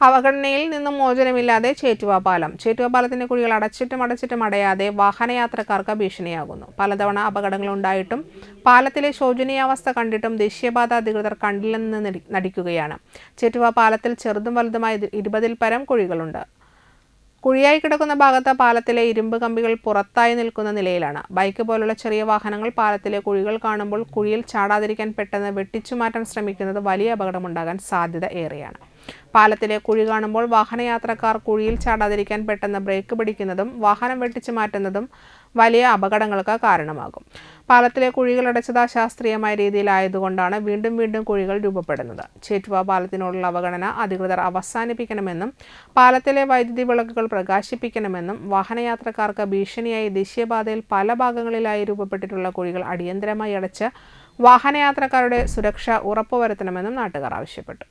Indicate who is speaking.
Speaker 1: അവഗണനയിൽ നിന്നും മോചനമില്ലാതെ ചേറ്റുവ പാലം ചേറ്റുവ പാലത്തിന്റെ കുഴികൾ അടച്ചിട്ടും അടച്ചിട്ടും അടയാതെ വാഹനയാത്രക്കാർക്ക് ഭീഷണിയാകുന്നു. പലതവണ അപകടങ്ങൾ ഉണ്ടായിട്ടും പാലത്തിലെ ശോചനീയാവസ്ഥ കണ്ടിട്ടും ദേശീയപാത അധികൃതർ കണ്ടില്ലെന്ന് നടിക്കുകയാണ്. ചേറ്റുവ പാലത്തിൽ ചെറുതും വലുതുമായ ഇരുപതിൽ പരം കുഴികളുണ്ട്. കുഴിയായി കിടക്കുന്ന ഭാഗത്ത് പാലത്തിലെ ഇരുമ്പ് കമ്പികൾ പുറത്തായി നിൽക്കുന്ന നിലയിലാണ്. ബൈക്ക് പോലുള്ള ചെറിയ വാഹനങ്ങൾ പാലത്തിലെ കുഴികൾ കാണുമ്പോൾ കുഴിയിൽ ചാടാതിരിക്കാൻ പെട്ടെന്ന് വെട്ടിച്ചു മാറ്റാൻ ശ്രമിക്കുന്നത് വലിയ അപകടമുണ്ടാകാൻ സാധ്യത ഏറെയാണ്. പാലത്തിലെ കുഴി കാണുമ്പോൾ വാഹനയാത്രക്കാർ കുഴിയിൽ ചാടാതിരിക്കാൻ പെട്ടെന്ന് ബ്രേക്ക് പിടിക്കുന്നതും വാഹനം വെട്ടിച്ചു മാറ്റുന്നതും വലിയ അപകടങ്ങൾക്ക് കാരണമാകും. പാലത്തിലെ കുഴികൾ അടച്ചത് അശാസ്ത്രീയമായ രീതിയിലായതുകൊണ്ടാണ് വീണ്ടും വീണ്ടും കുഴികൾ രൂപപ്പെടുന്നത്. ചേറ്റുവ പാലത്തിനോടുള്ള അവഗണന അധികൃതർ അവസാനിപ്പിക്കണമെന്നും പാലത്തിലെ വൈദ്യുതി വിളക്കുകൾ പ്രകാശിപ്പിക്കണമെന്നും വാഹനയാത്രക്കാർക്ക് ഭീഷണിയായി ദേശീയപാതയിൽ പല ഭാഗങ്ങളിലായി രൂപപ്പെട്ടിട്ടുള്ള കുഴികൾ അടിയന്തരമായി അടച്ച് വാഹനയാത്രക്കാരുടെ സുരക്ഷ ഉറപ്പുവരുത്തണമെന്നും നാട്ടുകാർ ആവശ്യപ്പെട്ടു.